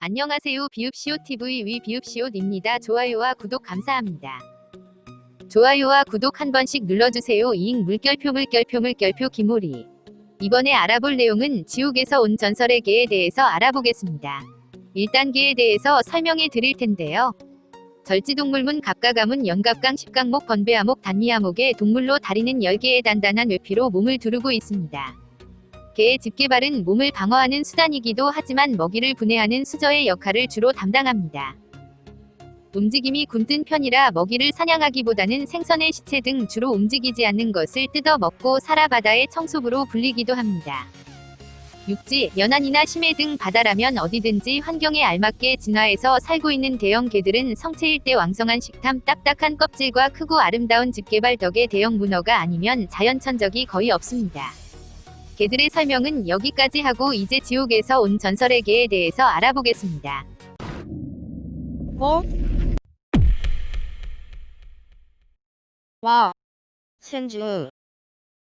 안녕하세요. 비읍시옷TV 위 비읍시옷입니다. 좋아요와 구독 감사합니다. 좋아요와 구독 한 번씩 눌러주세요. 이잉 물결표 물결표 물결표 기모리. 이번에 알아볼 내용은 지옥에서 온 전설의 개에 대해서 알아보겠습니다. 1단계에 대해서 설명해 드릴 텐데요. 절지동물문 갑가가문 연갑강 십강목 번배아목 단미아목의 동물로 다리는 10개의 단단한 외피로 몸을 두르고 있습니다. 개의 집게발은 몸을 방어하는 수단이기도 하지만 먹이를 분해하는 수저의 역할을 주로 담당합니다. 움직임이 굼뜬 편이라 먹이를 사냥하기보다는 생선의 시체 등 주로 움직이지 않는 것을 뜯어 먹고 살아 바다의 청소부로 불리기도 합니다. 육지, 연안이나 심해 등 바다라면 어디든지 환경에 알맞게 진화해서 살고 있는 대형 개들은 성체일 때 왕성한 식탐, 딱딱한 껍질과 크고 아름다운 집게발 덕에 대형 문어가 아니면 자연천적이 거의 없습니다. 개들의 설명은 여기까지 하고 이제 지옥에서 온 전설의 개에 대해서 알아보겠습니다. 어? 와, 센즈.